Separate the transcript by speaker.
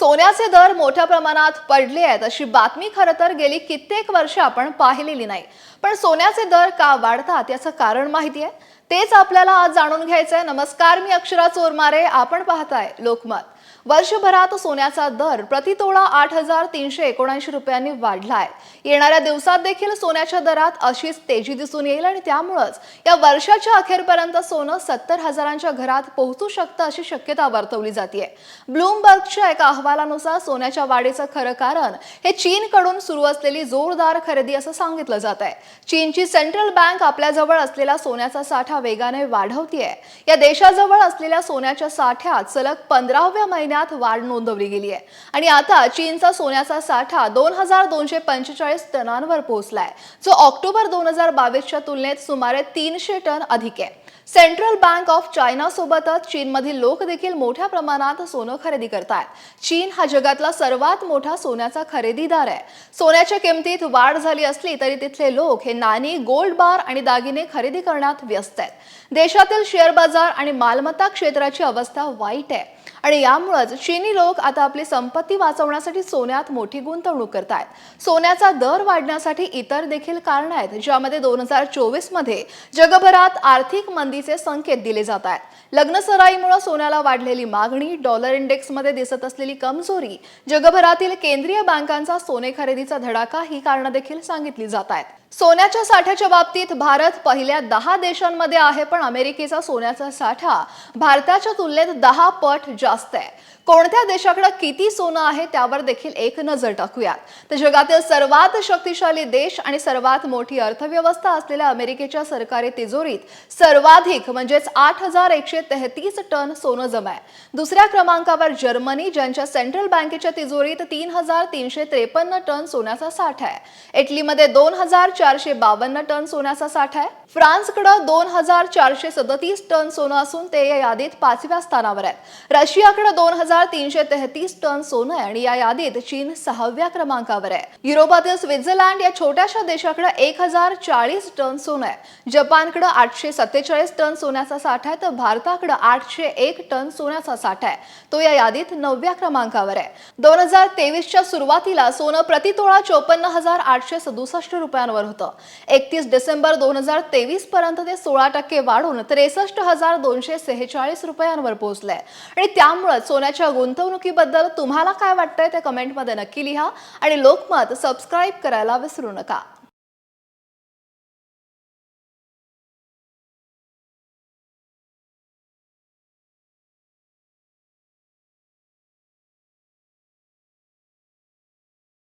Speaker 1: सोन्याचे दर मोठ्या प्रमाणात पडले आहेत अशी बातमी खरं तर गेली कित्येक वर्ष आपण पाहिलेली नाही. पण सोन्याचे दर का वाढतात याचं कारण माहिती आहे. तेच आपल्याला आज जाणून घ्यायचंय. नमस्कार मी अक्षरा चोरमारे. आपण पाहताय लोकमत. वर्षभरात सोन्याचा दर प्रतितोळा आठ हजार तीनशे एकोणऐंशी रुपयांनी वाढलाय. येणाऱ्या दिवसात देखील सोन्याच्या दरात अशीच तेजी दिसून येईल आणि त्यामुळंच या वर्षाच्या अखेरपर्यंत सोनं सत्तर हजारांच्या घरात पोहोचू शकतं अशी शक्यता वर्तवली जाते ब्लूमबर्गच्या एका अहवालानुसार सोन्याच्या वाढीचं खरं कारण हे चीनकडून सुरू असलेली जोरदार खरेदी असं सांगितलं जात आहे चीनची सेंट्रल बँक आपल्याजवळ असलेला सोन्याचा साठा वेगाने वाढवतीये. या देशाजवळ असलेल्या सोन्याच्या साठ्यात सलग पंधराव्या महिन्यात वाढ नोंदवली गेली आहे आणि आता चीनचा सोन्याचा साठा दोन हजार दोनशे पंचेचाळीस टनांवर पोहोचलाय जो ऑक्टोबर दोन हजार बावीसच्या तुलनेत सुमारे तीनशे टन अधिक आहे. सेंट्रल बँक ऑफ चायना सोबतच चीनमधील लोक देखील मोठ्या प्रमाणात सोनं खरेदी करतात चीन हा जगातला सर्वात मोठा सोन्याचा खरेदीदार आहे. सोन्याच्या किमतीत वाढ झाली असली तरी तिथले लोक हे नाणी गोल्ड बार आणि दागिने खरेदी करण्यात व्यस्त आहेत. देशातील शेअर बाजार आणि मालमत्ता क्षेत्राची अवस्था वाईट आहे. आणि यामुळेच चीनी लोक आता आपली संपत्ती वाचवण्यासाठी सोन्यात मोठी गुंतवणूक करतायत. सोन्याचा दर वाढण्यासाठी इतर देखील कारण आहेत ज्यामध्ये दोन हजार चोवीसमध्ये जगभरात आर्थिक मंदीचे संकेत दिले जात आहेत लग्नसराईमुळे सोन्याला वाढलेली मागणी डॉलर इंडेक्समध्ये दिसत असलेली कमजोरी जगभरातील केंद्रीय बँकांचा सोने खरेदीचा धडाका ही कारणं देखील सांगितली जात आहेत सोन्याच्या साठ्याच्या बाबतीत भारत पहिल्या दहा देशांमध्ये आहे पण अमेरिकेचा सोन्याचा साठा भारताच्या तुलनेत दहा पट जास्त आहे. कोणत्या देशाकडे किती सोनं आहे त्यावर देखील एक नजर टाकूयात. तर जगातील सर्वात शक्तिशाली देश आणि सर्वात मोठी अर्थव्यवस्था असलेल्या अमेरिकेच्या सरकारी तिजोरीत सर्वाधिक म्हणजेच आठ हजार एकशे तेहतीस टन सोनं जमा आहे. दुसऱ्या क्रमांकावर जर्मनी ज्यांच्या सेंट्रल बँकेच्या तिजोरीत तीन हजार तीनशे त्रेपन्न टन सोन्याचा साठा आहे. इटलीमध्ये दोन हजार चारशे बावन्न टन सोन्याचा साठा आहे. फ्रान्सकडे दोन हजार चारशे सदतीस टन सोनं असून ते या यादीत पाचव्या स्थानावर आहेत रशिया रशियाकडे दोन हजार तीनशे तेहतीस टन सोनं आहे आणि या यादीत चीन सहाव्या क्रमांकावर आहे. युरोपातील स्वित्झर्लंड या छोट्याशा देशाकडे एक हजार चाळीस टन सोनं आहे. जपानकडे आठशे सत्तेचाळीस टन सोन्याचा साठा आहे तर भारताकडे आठशे एक टन सोन्याचा साठा आहे. तो या यादीत नवव्या क्रमांकावर आहे. दोन हजार तेवीसच्या सुरुवातीला सोनं प्रतितोळा चोपन्न हजार आठशे सदुसष्ट रुपयांवर होतं. एकतीस डिसेंबर दोन हजार तेवीस पर्यंत ते सोळा टक्के वाढून त्रेसष्ट हजार दोनशे सेहेचाळीस रुपयांवर पोहोचलंय. आणि त्यामुळं सोन्याच्या गुंतवणुकीबद्दल तुम्हाला काय वाटतंय ते कमेंटमध्ये नक्की लिहा आणि लोकमत सबस्क्राईब करायला विसरू नका.